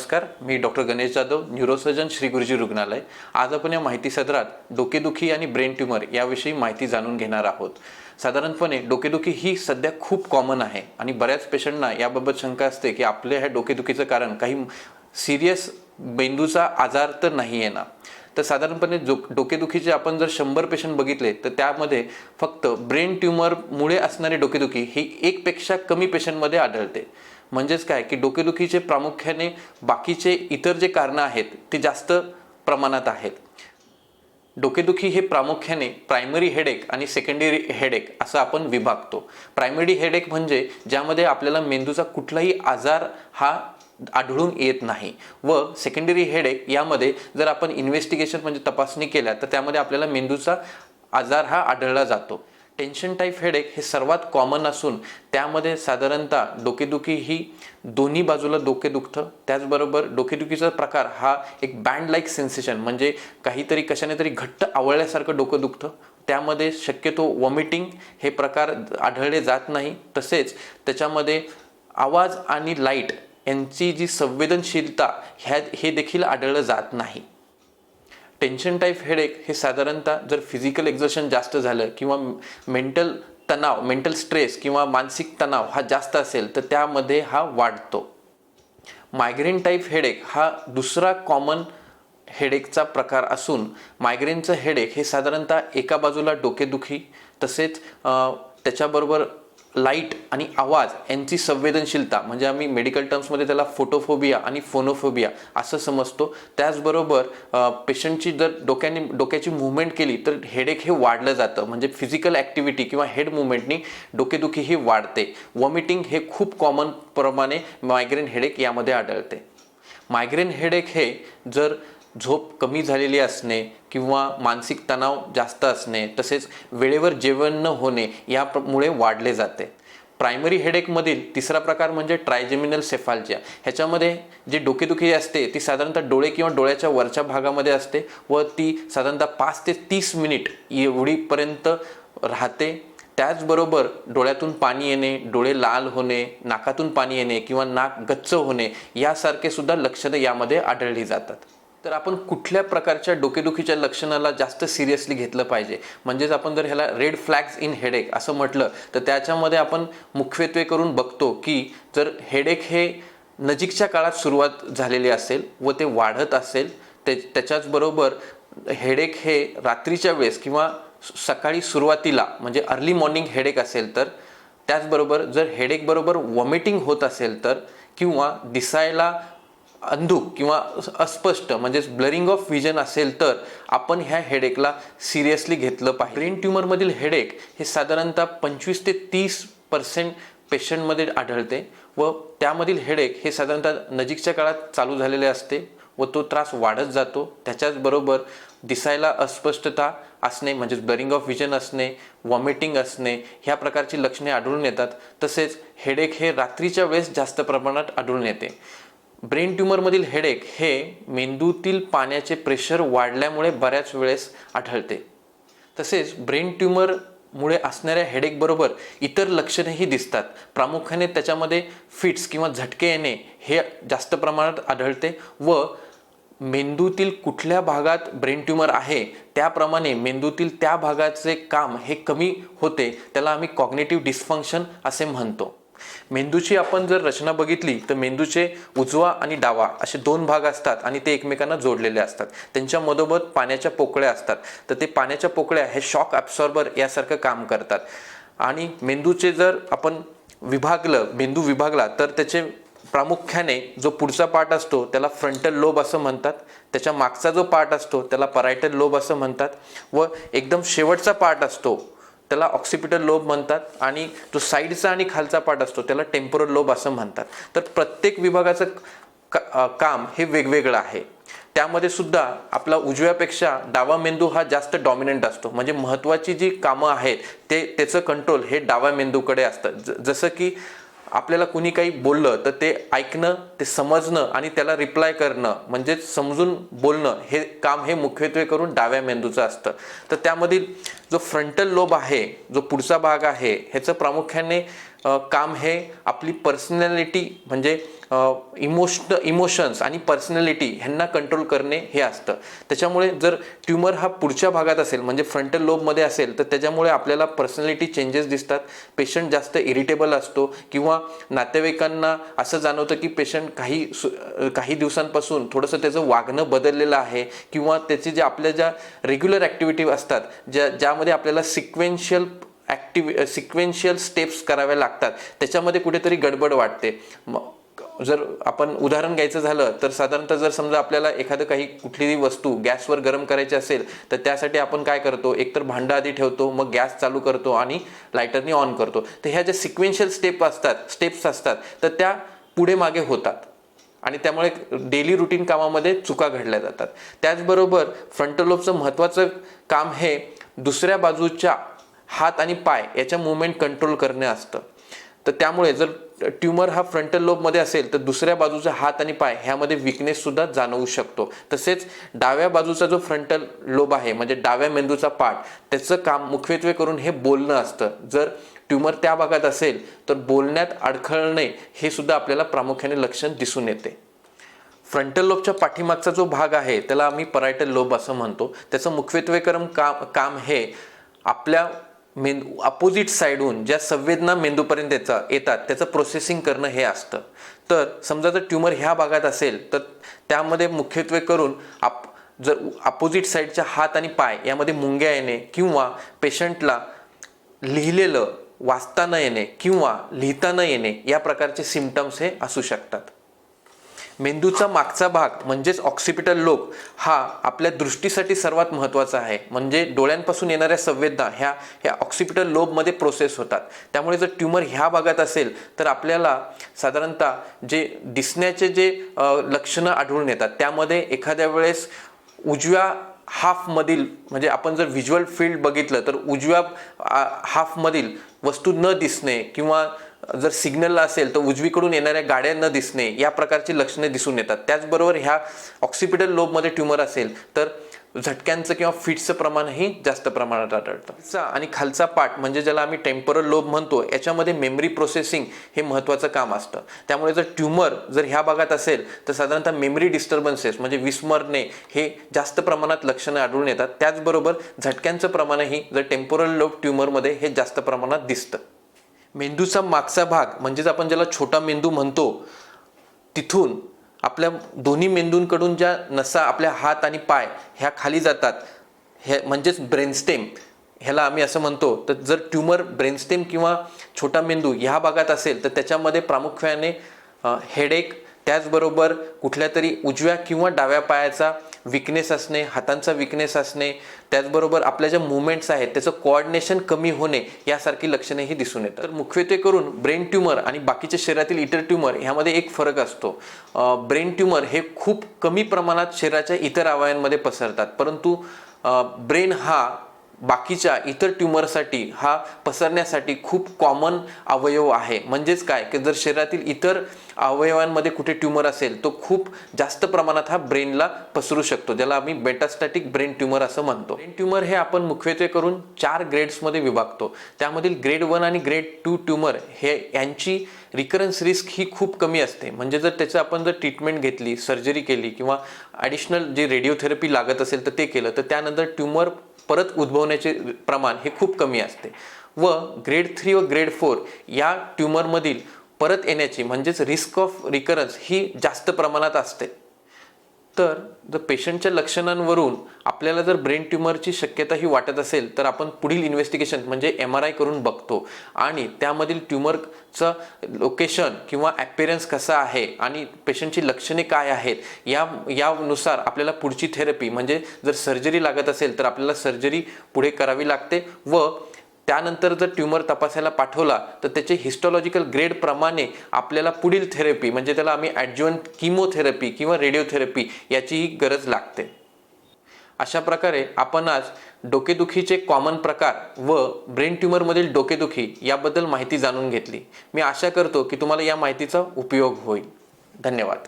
नमस्कार मी doctor Ganesh Jadhav neurosurgeon Shri Guruji रुग्णालय. आज आपण या माहिती सदरात डोकेदुखी आणि ब्रेन ट्यूमर याविषयी माहिती जाणून घेणार आहोत. साधारणपणे डोकेदुखी ही सध्या खूप कॉमन आहे आणि बऱ्याच पेशंटना याबाबत शंका असते की आपल्या ह्या डोकेदुखीचं कारण काही सिरियस मेंदूचा आजार तर नाही आहे ना. तर साधारणपणे जो डोकेदुखीचे आपण जर शंभर पेशंट बघितले तर त्यामध्ये फक्त ब्रेन ट्युमरमुळे असणारी डोकेदुखी ही एकपेक्षा कमी पेशंटमध्ये आढळते. म्हणजेच काय? की डोकेदुखीचे प्रामुख्याने बाकीचे इतर जे कारणं आहेत ते जास्त प्रमाणात आहेत. डोकेदुखी हे प्रामुख्याने प्रायमरी हेडेक आणि सेकंडरी हेडेक असं आपण विभागतो. प्रायमरी हेडेक म्हणजे ज्यामध्ये आपल्याला मेंदूचा कुठलाही आजार हा आढळून येत नाही. व सेकंडरी हेडेक यामध्ये जर आपण इन्व्हेस्टिगेशन म्हणजे तपासणी केल्या तर त्यामध्ये आपल्याला मेंदूचा आजार हा आढळला जातो. टेन्शन टाईप हेडेक हे सर्वात कॉमन असून त्यामध्ये साधारणतः डोकेदुखी ही दोन्ही बाजूला डोके दुखतं. त्याचबरोबर डोकेदुखीचा प्रकार हा एक बँड लाईक सेन्सेशन म्हणजे काहीतरी कशाने तरी घट्ट आवळल्यासारखं डोकं दुखतं. त्यामध्ये शक्यतो वॉमिटिंग हे प्रकार आढळले जात नाही. तसेच त्याच्यामध्ये आवाज आणि लाइट यांची जी संवेदनशीलता ह्या हे देखील आढळलं जात नाही. टेन्शन टाईप हेडेक हे साधारणतः जर फिजिकल एक्झर्शन जास्त झालं किंवा मेंटल तणाव मेंटल स्ट्रेस किंवा मानसिक तणाव हा जास्त असेल तर त्यामध्ये हा वाढतो. मायग्रेन टाईप हेडेक हा दुसरा कॉमन हेडेकचा प्रकार असून मायग्रेनचं हेडेक हे साधारणतः एका बाजूला डोकेदुखी तसेच त्याच्याबरोबर लाइट आणि आवाज यांची संवेदनशीलता म्हणजे आम्ही मेडिकल टर्म्समध्ये त्याला फोटोफोबिया आणि फोनोफोबिया असं समजतो. त्याचबरोबर पेशंटची जर डोक्याने डोक्याची मुवमेंट केली तर हेडेक हे वाढलं जातं. म्हणजे फिजिकल ॲक्टिव्हिटी किंवा हेड मुवमेंटनी डोकेदुखी ही वाढते. वॉमिटिंग हे खूप कॉमन प्रमाणे मायग्रेन हेडेक यामध्ये आढळते. मायग्रेन हेडेक हे जर झोप कमी झालेली असणे किंवा मानसिक तणाव जास्त असणे तसेच वेळेवर जेवण न होणे यामुळे वाढले जाते. प्रायमरी हेडेकमधील तिसरा प्रकार म्हणजे ट्रायजेमिनल सेफाल्जिया. ह्याच्यामध्ये जी डोकेदुखी असते ती साधारणतः डोळे किंवा डोळ्याच्या वरच्या भागामध्ये असते व ती साधारणतः पाच ते तीस मिनिट एवढीपर्यंत राहते. त्याचबरोबर डोळ्यातून पाणी येणे डोळे लाल होणे नाकातून पाणी येणे किंवा नाक गच्च होणे यासारखे सुद्धा लक्षणं यामध्ये आढळली जातात. तर आपण कुठल्या प्रकारच्या डोकेदुखीच्या लक्षणाला जास्त सिरियसली घेतलं पाहिजे? म्हणजेच आपण जर ह्याला रेड फ्लॅग्स इन हेडेक असं म्हटलं तर त्याच्यामध्ये आपण मुख्यत्वे करून बघतो की जर हेडेक हे नजीकच्या काळात सुरुवात झालेली असेल व ते वाढत असेल ते त्याच्याचबरोबर हेडेक हे रात्रीच्या वेळेस किंवा सकाळी सुरुवातीला म्हणजे अर्ली मॉर्निंग हेडेक असेल तर त्याचबरोबर जर हेडेकबरोबर वॉमिटिंग होत असेल तर किंवा दिसायला अंधुक किंवा अस्पष्ट म्हणजेच ब्लरिंग ऑफ व्हिजन असेल तर आपण ह्या हेडेकला सिरियसली घेतलं पाहिजे. ब्रेन ट्यूमरमधील हेडेक हे साधारणतः पंचवीस ते तीस पर्सेंट पेशंटमध्ये आढळते व त्यामधील हेडेक हे साधारणतः नजीकच्या काळात चालू झालेले असते व तो त्रास वाढत जातो. त्याच्याचबरोबर दिसायला अस्पष्टता असणे म्हणजेच ब्लरिंग ऑफ विजन असणे वॉमिटिंग असणे ह्या प्रकारची लक्षणे आढळून येतात. तसेच हेडेक हे रात्रीच्या वेळेस जास्त प्रमाणात आढळून येते. ब्रेन ट्यूमरमधील हेडेक हे मेंदूतील पाण्याचे प्रेशर वाढल्यामुळे बऱ्याच वेळेस आढळते. तसेच ब्रेन ट्यूमरमुळे असणाऱ्या हेडेकबरोबर इतर लक्षणेही दिसतात. प्रामुख्याने त्याच्यामध्ये फिट्स किंवा झटके येणे हे जास्त प्रमाणात आढळते व मेंदूतील कुठल्या भागात ब्रेन ट्यूमर आहे त्याप्रमाणे मेंदूतील त्या भागाचे काम हे कमी होते. त्याला आम्ही कॉग्नेटिव्ह डिस्फंक्शन असे म्हणतो. मेंदूची आपण जर रचना बघितली तर मेंदूचे उजवा आणि डावा असे दोन भाग असतात आणि ते एकमेकांना जोडलेले असतात. त्यांच्या मधोमध पाण्याच्या पोकळ्या असतात. तर ते पाण्याच्या पोकळ्या हे शॉक ॲब्सॉर्बर यासारखं काम करतात. आणि मेंदूचे जर आपण विभागलं मेंदू विभागला तर त्याचे प्रामुख्याने जो पुढचा पार्ट असतो त्याला फ्रंटल लोब असं म्हणतात. त्याच्या मागचा जो पार्ट असतो त्याला परायटल लोब असं म्हणतात. व एकदम शेवटचा पार्ट असतो त्याला ऑक्सिपिटल लोब म्हणतात आणि जो साईडचा आणि खालचा पार्ट असतो त्याला टेम्पोरल लोब असं म्हणतात. तर प्रत्येक विभागाचं का काम हे वेगवेगळं आहे. त्यामध्ये सुद्धा आपला उजव्यापेक्षा डावा मेंदू हा जास्त डॉमिनंट असतो. म्हणजे महत्त्वाची जी कामं आहेत ते त्याचं कंट्रोल हे डाव्या मेंदूकडे असतं. ज- जसं की आपल्याला कुणी काही बोललं तर ते ऐकणं ते समजणं आणि त्याला रिप्लाय करणं म्हणजेच समजून बोलणं हे काम हे मुख्यत्वे करून डाव्या मेंदूचं असतं. तर त्यामधील जो फ्रंटल लोब आहे जो पुढचा भाग आहे ह्याचं प्रामुख्याने काम हे आपली पर्सनॅलिटी म्हणजे इमोशन इमोशन्स आणि पर्सनॅलिटी ह्यांना कंट्रोल करणे हे असतं. त्याच्यामुळे जर ट्युमर हा पुढच्या भागात असेल म्हणजे फ्रंटल लोबमध्ये असेल तर त्याच्यामुळे आपल्याला पर्सनॅलिटी चेंजेस दिसतात. पेशंट जास्त इरिटेबल असतो किंवा नातेवाईकांना असं जाणवतं की पेशंट काही सु- काही दिवसांपासून थोडंसं त्याचं वागणं बदललेलं आहे किंवा त्याची जे आपल्या ज्या रेग्युलर ॲक्टिव्हिटी असतात ज्या ज्यामध्ये आपल्याला सिक्वेन्शियल ॲक्टिव्ह सिक्वेन्शियल स्टेप्स कराव्या लागतात त्याच्यामध्ये कुठेतरी गडबड वाटते. जर आपण उदाहरण घ्यायचं झालं तर साधारणतः जर समजा आपल्याला एखादं काही कुठलीही वस्तू गॅसवर गरम करायची असेल तर त्यासाठी आपण काय करतो? एकतर भांडं आधी ठेवतो मग गॅस चालू करतो आणि लायटरनी ऑन करतो. तर ह्या ज्या सिक्वेन्शियल स्टेप असतात स्टेप्स असतात तर त्या पुढे मागे होतात. आणि त्यामुळे डेली रुटीन कामामध्ये चुका घडल्या जातात. त्याचबरोबर फ्रंटल लोबचं महत्त्वाचं काम हे दुसऱ्या बाजूच्या हात आणि पाय याच्या मुवमेंट कंट्रोल करणे असतं. तर त्यामुळे जर ट्युमर हा फ्रंटल लोबमध्ये असेल तर दुसऱ्या बाजूचा हात आणि पाय ह्यामध्ये विकनेस सुद्धा जाणवू शकतो. तसेच डाव्या बाजूचा जो फ्रंटल लोब आहे म्हणजे डाव्या मेंदूचा पार्ट त्याचं काम मुख्यत्वे करून हे बोलणं असतं. जर ट्युमर त्या भागात असेल तर बोलण्यात अडखळणे हे सुद्धा आपल्याला प्रामुख्याने लक्षण दिसून येते. फ्रंटल लोबच्या पाठीमागचा जो भाग आहे त्याला आम्ही परायटल लोब असं म्हणतो. त्याचं मुख्यत्वेकरम काम काम हे आपल्या मेंदू अपोजिट साईडहून ज्या संवेदना मेंदूपर्यंत येतात येतात त्याचं प्रोसेसिंग करणं हे असतं. तर समजा जर ट्युमर ह्या भागात असेल तर त्यामध्ये मुख्यत्वे करून आप जर अपोजिट साईडच्या हात आणि पाय यामध्ये मुंग्या येणे किंवा पेशंटला लिहिलेलं वाचता न येणे किंवा लिहिता न येणे या प्रकारचे सिमटम्स हे असू शकतात. मेंदूचा मागचा भाग म्हणजेच ऑक्सिपिटल लोब हा आपल्या दृष्टीसाठी सर्वात महत्त्वाचा आहे. म्हणजे डोळ्यांपासून येणाऱ्या संवेदना ह्या ह्या ऑक्सिपिटल लोबमध्ये प्रोसेस होतात. त्यामुळे जर ट्युमर ह्या भागात असेल तर आपल्याला साधारणतः जे दिसण्याचे जे लक्षणं आढळून येतात त्यामध्ये एखाद्या वेळेस उजव्या हाफमधील म्हणजे आपण जर व्हिज्युअल फील्ड बघितलं तर उजव्या हाफमधील वस्तू न दिसणे किंवा जर सिग्नलला असेल तर उजवीकडून येणाऱ्या गाड्या न दिसणे या प्रकारची लक्षणे दिसून येतात. त्याचबरोबर ह्या ऑक्सिपिटल लोबमध्ये ट्युमर असेल तर झटक्यांचं किंवा फिट्सचं प्रमाणही जास्त प्रमाणात आढळतं. आणि खालचा पार्ट म्हणजे ज्याला आम्ही टेम्परल लोब म्हणतो याच्यामध्ये मेमरी प्रोसेसिंग हे महत्त्वाचं काम असतं. त्यामुळे जर ट्युमर जर ह्या भागात असेल तर साधारणतः मेमरी डिस्टर्बन्सेस म्हणजे विस्मरणे हे जास्त प्रमाणात लक्षणं आढळून येतात. त्याचबरोबर झटक्यांचं प्रमाणही जर टेम्पोरल लोब ट्युमरमध्ये हे जास्त प्रमाणात दिसतं. मेंदूचा मागचा भाग म्हणजेच आपण ज्याला छोटा मेंदू म्हणतो तिथून आपल्या दोन्ही मेंदूंकडून ज्या नसा आपल्या हात आणि पाय ह्या खाली जातात हे म्हणजेच ब्रेनस्टेम. ह्याला आम्ही असं म्हणतो तर जर ट्युमर ब्रेनस्टेम किंवा छोटा मेंदू ह्या भागात असेल तर त्याच्यामध्ये प्रामुख्याने हेडेक त्याचबरोबर कुठल्या तरी उजव्या किंवा डाव्या पायाचा विकनेस असणे हातांचा विकनेस असणे त्याचबरोबर आपल्या ज्या मुवमेंट्स आहेत त्याचं कोऑर्डिनेशन कमी होणे यासारखी लक्षणेही दिसून येतात. तर मुख्यत्वे करून ब्रेन ट्युमर आणि बाकीच्या शरीरातील इतर ट्युमर ह्यामध्ये एक फरक असतो. ब्रेन ट्युमर हे खूप कमी प्रमाणात शरीराच्या इतर अवयवांमध्ये पसरतात. परंतु ब्रेन हा बाकीच्या इतर ट्युमरसाठी हा पसरण्यासाठी खूप कॉमन अवयव आहे. म्हणजेच काय? की जर शरीरातील इतर अवयवांमध्ये कुठे ट्युमर असेल तो खूप जास्त प्रमाणात हा ब्रेनला पसरू शकतो ज्याला आम्ही बेटास्टॅटिक ब्रेन ट्युमर असं म्हणतो. ब्रेन ट्युमर हे आपण मुख्यत्वे करून चार ग्रेड्समध्ये विभागतो. त्यामधील ग्रेड वन आणि ग्रेड टू ट्युमर हे यांची रिकरन्स रिस्क ही खूप कमी असते. म्हणजे जर त्याचं आपण जर ट्रीटमेंट घेतली सर्जरी केली किंवा ॲडिशनल जे रेडिओथेरपी लागत असेल तर ते केलं तर त्यानंतर ट्युमर परत उद्भवण्याचे प्रमाण हे खूप कमी असते. व ग्रेड थ्री व ग्रेड फोर या ट्युमरमधील परत येण्याची म्हणजेच रिस्क ऑफ रिकरन्स ही जास्त प्रमाणात असते. तर जर पेशंटच्या लक्षणांवरून आपल्याला जर ब्रेन ट्युमरची शक्यता ही वाटत असेल तर आपण पुढील इन्व्हेस्टिगेशन म्हणजे एम आर आय करून बघतो. आणि त्यामधील ट्युमरचं लोकेशन किंवा ॲपिरन्स कसा आहे आणि पेशंटची लक्षणे काय आहेत या यानुसार आपल्याला पुढची थेरपी म्हणजे जर सर्जरी लागत असेल तर आपल्याला सर्जरी पुढे करावी लागते व त्यानंतर जर ट्युमर तपासायला पाठवला तर त्याचे हिस्टॉलॉजिकल ग्रेडप्रमाणे आपल्याला पुढील थेरपी म्हणजे त्याला आम्ही ॲडज्युअन किमोथेरपी किंवा रेडिओथेरपी याचीही गरज लागते. अशा प्रकारे आपण आज डोकेदुखीचे कॉमन प्रकार व ब्रेन ट्युमरमधील डोकेदुखी याबद्दल माहिती जाणून घेतली. मी आशा करतो की तुम्हाला या माहितीचा उपयोग होईल. धन्यवाद.